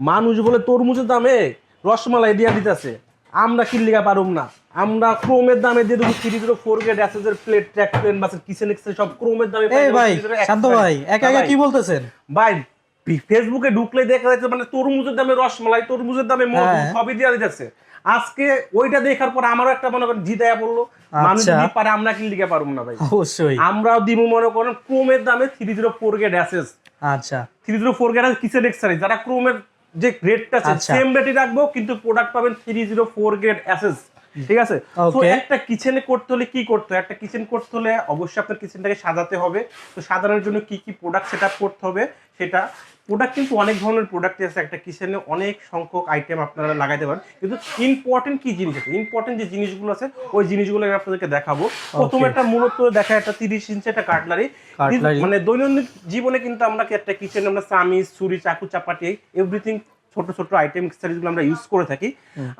মানুষ বলে তরমুজের দামে রসমালাই দিয়া দিতেছে। আমরা কিনলিগা পারুম না। আমরা ক্রোমের দামে দিয়ে দেবো থ্রি জিরো ফোর গ্রেড অ্যাসেসের প্লেট ট্র্যাক পেন বাসের কিচেন এক্সেল সব ক্রোমের দামে এই ভাই শান্ত ভাই একা একা কি বলতেছেন? ভাই ফেসবুকে ঢুকলে দেখা যাচ্ছে মানে তরমুজের দামে রসমালাই তরমুজের দামে মধু হ্যাঁ। সবই দিয়া দিতেছে। আজকে ওইটা দেখার পর আমারও একটা মনে করেন জিতায়া বলল মানুষ আচ্ছা। যদি পারে আমরা কিনলিগা পারুম না ভাই। অবশ্যই। আমরাও দিব মনে করেন ক্রোমের দামে three zero four grade SS আচ্ছা। Three zero four grade kitchen এক্সারি যারা ক্রোমের যে গ্রেডটা আছে আচ্ছা। সেম রেটই রাখব কিন্তু প্রোডাক্ট পাবেন three zero four grade SS ঠিক আছে? তো একটা কিচেনে করতে হলে কি করতে হয়? একটা কিচেন করতে হলে অবশ্যই আপনার কিচেনটাকে সাজাতে হবে। তো সাজানোর জন্য কি কি প্রোডাক্ট সেট করতে হবে? সেটা প্রোডাক্ট কিন্তু অনেক ধরনের প্রোডাক্ট আছে। একটা কিচেনে অনেক সংখ্যক আইটেম আপনারা লাগাইতে পারেন। কিন্তু ইম্পর্টেন্ট কি জিনিস আছে? ইম্পর্টেন্ট যে জিনিসগুলো আছে ওই জিনিসগুলো আমি আপনাদেরকে দেখাবো। প্রথমে একটা মূলত দেখা একটা তিরিশ ইঞ্চি একটা কাটলারি মানে দৈনন্দিন জীবনে কিন্তু আমরা একটা কিচেনে আমরা চামিচ ছুরি চাকু চাপাটি এভরিথিং ছোট ছোট আইটেমগুলো আমরা ইউজ করে থাকি।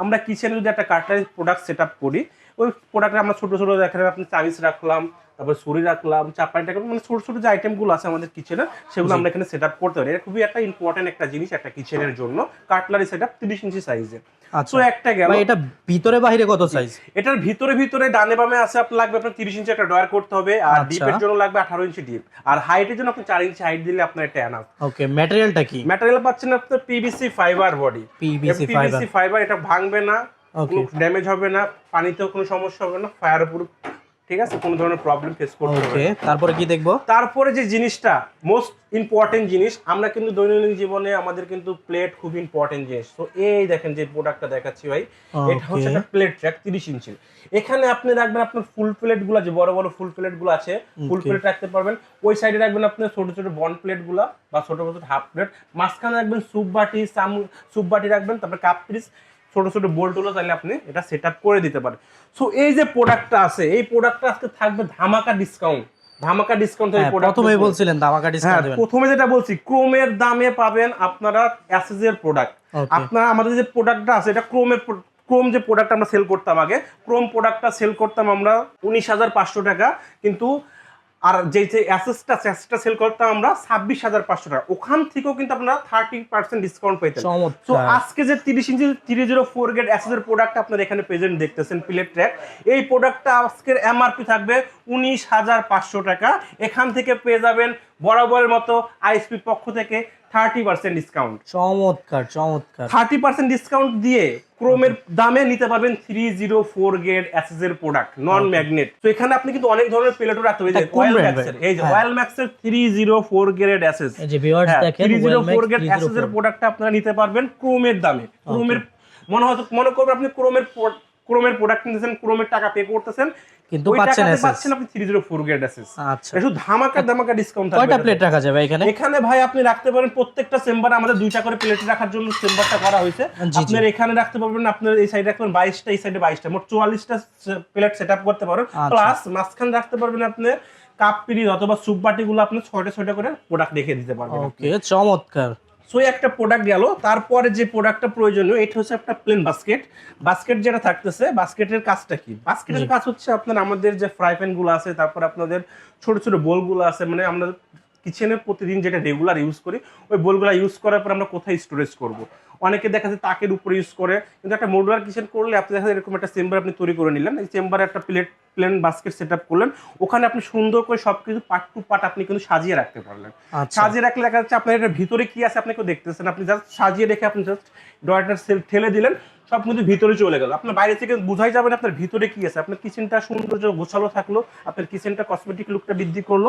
আমরা কিচেনে যদি একটা কাটলারি প্রোডাক্ট সেট আপ করি ওই প্রোডাক্টে আমরা ছোট ছোট দেখেন আপনি চামিচ রাখলাম তারপর ছুরি রাখলাম চাপাটি রাখলাম মানে ছোট ছোট যে আইটেমগুলো আছে আমাদের কিচেনে সেগুলো আমরা এখানে সেট আপ করতে পারি। এটা খুবই একটা ইম্পর্টেন্ট একটা জিনিস একটা কিচেনের জন্য। কাটলারি সেট আপ তিরিশ ইঞ্চি সাইজের আচ্ছা। তো একটা গেল। এটা ভিতরে বাইরে কত সাইজ এটার ভিতরে ভিতরে ডানে বামে আছে আপনার লাগবে আপনার তিরিশ ইঞ্চি একটা ডয়ার করতে হবে আর আচ্ছা। ডিপের জন্য লাগবে আঠারো ইঞ্চি ডিপ আর হাইটের জন্য আপনি চার ইঞ্চি হাইট দিলে আপনার এটা এনাফ ওকে ম্যাটেরিয়ালটা কি? ম্যাটেরিয়াল পাচ্ছেন আপনার PVC fibre body. PVC fibre এটা ভাঙবে না ড্যামেজ হবে না পানিতেও কোনো সমস্যা হবে না ফায়ার প্রুফ ঠিক আছে? কোনো ধরনের প্রবলেম ফেস করতে হবে তারপরে কি দেখব? তারপরে যে জিনিসটা মোস্ট ইম্পর্টেন্ট জিনিস আমরা কিন্তু দৈনন্দিন জীবনে আমাদের কিন্তু প্লেট খুব ইম্পর্টেন্ট জিনিস। তো এই দেখেন যে প্রোডাক্টটা দেখাচ্ছি ভাই এটা হচ্ছে একটা প্লেট ট্র্যাক তিরিশ ইঞ্চি। এখানে আপনি রাখবেন আপনার ফুল প্লেটগুলো যে বড় বড় ফুল প্লেটগুলো আছে ফুল প্লেট রাখতে পারবেন। ওই সাইডে রাখবেন আপনার ছোট ছোট বন প্লেটগুলা বা ছোট ছোট হাফ প্লেট মাঝখানে রাখবেন স্যুপ বাটি সাম স্যুপ বাটি রাখবেন তারপরে কাপ পিস ছোট ছোট বোল্টগুলো চাইলে আপনি এটা সেট করে দিতে পারেন। সো এই যে প্রোডাক্টটা আছে এই প্রোডাক্টটা আজকে থাকবে ধামাকা ডিসকাউন্ট ধামাকা ডিসকাউন্ট হ্যাঁ, প্রথমেই বলছিলেন হ্যাঁ ডিসকাউন্ট দেবেন। প্রথমে যেটা বলছি ক্রোমের দামে পাবেন আপনারা অ্যাসেসের প্রোডাক্ট. আপনারা আমাদের যে প্রোডাক্টটা আছে এটা ক্রোমের ক্রোম যে প্রোডাক্ট আমরা সেল করতাম আগে ক্রোম প্রোডাক্টটা সেল করতাম আমরা উনিশ হাজার পাঁচশো টাকা কিন্তু আর যে যে অ্যাসেসটা অ্যাসেসটা সেল করতাম আমরা ছাব্বিশ হাজার পাঁচশো টাকা। ওখান থেকেও কিন্তু আপনারা থার্টি পার্সেন্ট ডিসকাউন্ট পেতেন তো আজকে যে তিরিশ ইঞ্চি থ্রি জিরো ফোর গেট অ্যাসেসের প্রোডাক্ট আপনার এখানে প্রেজেন্ট দেখতেছেন প্লেট ট্র্যাক এই প্রোডাক্টটা আজকের এমআরপি থাকবে উনিশ হাজার পাঁচশো টাকা। এখান থেকে পেয়ে যাবেন বরাবরের মতো আইএসপির পক্ষ থেকে থার্টি পার্সেন্ট ডিসকাউন্ট চমৎকার চমৎকার। থার্টি পার্সেন্ট ডিসকাউন্ট দিয়ে ক্রোমের দামে নিতে পারবেন থ্রি জিরো ফোর গেট অ্যাসেসের প্রোডাক্ট নন ম্যাগনেট তো এখানে আপনি কিন্তু অনেক ধরনের প্লেটও রাখতে পারেন। অয়েল ম্যাক্সের এই যে হ্যাঁ। অয়েল ম্যাক্সের three zero four grade SS three zero four grade 304 অ্যাসেসের প্রোডাক্টটা আপনারা নিতে পারবেন ক্রোমের দামে। ক্রোমের মনে হয়তো মনে করবেন আপনি ক্রোমের ক্রোমের প্রোডাক্ট নিতেছেন ক্রোমের টাকা পে করতেছেন কিন্তু পাচ্ছেন পাচ্ছেন আপনি three zero four grade SS আচ্ছা। শুধু ধামাকা ধামাকা ডিসকাউন্ট থাকবে কয়টা প্লেট রাখা যাবে এখানে? এখানে ভাই আপনি রাখতে পারেন প্রত্যেকটা চেম্বারে আমাদের দুইটা করে প্লেট রাখার জন্য চেম্বারটা করা হয়েছে। আপনার এখানে রাখতে পারবেন আপনার এই সাইডে রাখবেন বাইশটা এই সাইডে বাইশটা। মোট চুয়াল্লিশটা প্লেট সেট আপ করতে আচ্ছা। প্লাস মাঝখানে রাখতে পারবেন আপনি কাপ পিরিজ অথবা সুপ বাটিগুলো আপনি ছয়টা ছয়টা করে প্রোডাক্ট রেখে দিতে পারবেন ওকে চমৎকার। সো একটা প্রোডাক্ট গেল। তারপরে যে প্রোডাক্টটা প্রয়োজনীয় এটা হচ্ছে একটা প্লেন বাস্কেট বাস্কেট যেটা থাকতেছে বাস্কেটের কাজটা কি? বাস্কেটের কাজ হচ্ছে আপনার আমাদের যে ফ্রাই প্যানগুলো আছে তারপর আপনাদের ছোট ছোট বোলগুলো আছে মানে আমরা কিচেনে প্রতিদিন যেটা রেগুলার ইউজ করি ওই বোলগুলো ইউজ করার পর আমরা কোথায় স্টোরেজ করব? অনেকে দেখা যায় তাকের উপরে ইউজ করে। কিন্তু একটা মডুলার কিচেন করলে আপনি দেখা যায় এরকম একটা চেম্বার আপনি তৈরি করে নিলেন। এই চেম্বারে একটা প্লেট প্লেন বাস্কেট সেট করলেন। ওখানে আপনি সুন্দর করে সবকিছু পার্ট টু পার্ট আপনি কিন্তু সাজিয়ে রাখতে পারলেন। আচ্ছা। সাজিয়ে রাখলে দেখা যাচ্ছে আপনার এটার ভিতরে কি আছে আপনি কেউ দেখতেছেন আপনি জাস্ট সাজিয়ে রেখে আপনি জাস্ট সেল ঠেলে দিলেন। সব কিন্তু ভিতরে চলে গেল। আপনার বাইরে থেকে বোঝাই যাবে না আপনার ভিতরে কি আছে। আপনার কিচেনটা সৌন্দর্য গোছালো থাকল আপনার কিচেনটা কসমেটিক লুকটা বৃদ্ধি করল।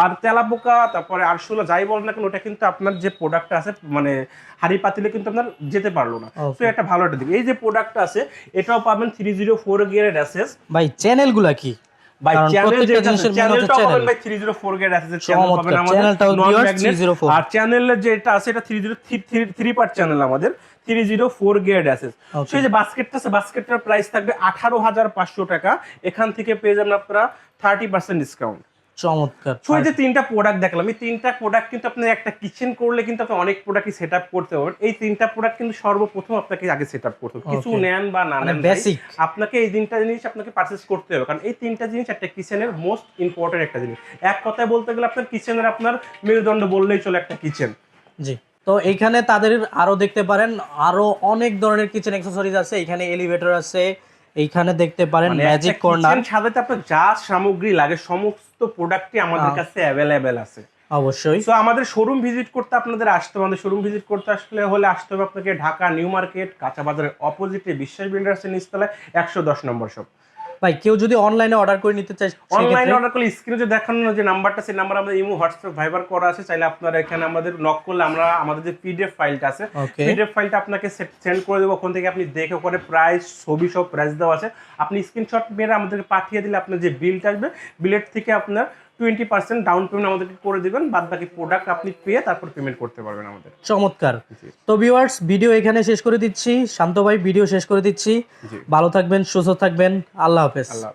আর তেলাপোকা তারপরে আরশোলা যাই বলেন না কেন ওটা কিন্তু আপনার যে প্রোডাক্টটা আছে মানে হাড়ি পাতিলে কিন্তু আপনার যেতে পারল না। তো একটা ভালো একটা দিক। এই যে প্রোডাক্টটা আছে এটাও পাবেন থ্রি জিরো ফোর গিয়ারের অ্যাসেস ভাই চ্যানেলগুলা কি? কারণ চ্যানেল যেটা জিনিসের main চ্যানেলটা পাবেন channel। বাই 304 গেট আছে চ্যানেল পাবেন আমাদের non 304 আর চ্যানেলের যেটা আছে এটা 303 পার্ট চ্যানেল আমাদের। 304 গেট আছে Okay. সেই যে বাস্কেটটা আছে বাস্কেটটার প্রাইস থাকবে 18500 টাকা এখান থেকে পেয়ে যাবেন আপনারা 30% ডিসকাউন্ট চমৎকার সো যে তিনটা প্রোডাক্ট দেখলাম এই তিনটা প্রোডাক্ট কিন্তু আপনি একটা কিচেন করলে কিন্তু আপনি অনেক প্রোডাক্টই সেট আপ করতে পারবেন এই তিনটা প্রোডাক্ট কিন্তু সর্বপ্রথম আপনাকে আগে সেট আপ করতে হবে কিছু নেন বা না মানে নেন আপনাকে এই তিনটা জিনিস আপনাকে পারচেস করতে হবে কারণ এই তিনটা জিনিস একটা কিচেনের মোস্ট ইম্পর্টেন্ট একটা জিনিস এক কথায় বলতে গেলে আপনার কিচেনের আপনার মেরুদণ্ড বললেই চলে একটা কিচেন জি তো এইখানে তাদের আরও দেখতে পারেন আরও অনেক ধরনের কিচেন অ্যাক্সেসরিজ আছে এখানে এলিভেটর আছে এইখানে দেখতে পারেন ম্যাজিক কর্নার সাজাতে আপনার যা সামগ্রী লাগে সমস্ত প্রোডাক্টই আমাদের কাছে অ্যাভেলেবেল আছে। অবশ্যই। তো আমাদের শোরুম ভিজিট করতে আপনাদের আসতে হবে আমাদের শোরুম ভিজিট করতে আসলে হলে আসতে হবে আপনাকে ঢাকা নিউ মার্কেট কাঁচা বাজারের অপোজিটে বিশ্বাস বিল্ডার্সের নিচতলায় একশো দশ নম্বর শপ ভাই কেউ যদি অনলাইনে অর্ডার করে নিতে চায় অনলাইনে অর্ডার করলে স্ক্রিনে যে দেখানো যে নাম্বারটা সেই নাম্বার আমাদের ইমো হোয়াটসঅ্যাপ ভাইবার করা আছে। চাইলে আপনারা এখানে আমাদের নক করলে আমরা আমাদের যে পিডিএফ ফাইলটা আছে. পিডিএফ ফাইলটা আপনাকে সেন্ড করে দেবো। ওখান থেকে আপনি দেখে করে প্রাইস ছবি সব প্রাইস দেওয়া আছে। আপনি স্ক্রিনশট মেরে আমাদেরকে পাঠিয়ে দিলে আপনার যে বিলটা আসবে বিলের থেকে আপনার টোয়েন্টি পার্সেন্ট ডাউন পেমেন্ট আমাদেরকে করে দেবেন বাদ বাকি প্রোডাক্ট আপনি পেয়ে তারপর পেমেন্ট করতে পারবেন আমাদের। চমৎকার। তো ভিউয়ার্স ভিডিও এখানে শেষ করে দিচ্ছি। শান্ত ভাই ভিডিও শেষ করে দিচ্ছি। ভালো থাকবেন সুস্থ থাকবেন। আল্লাহ হাফেজ। আল্লাহ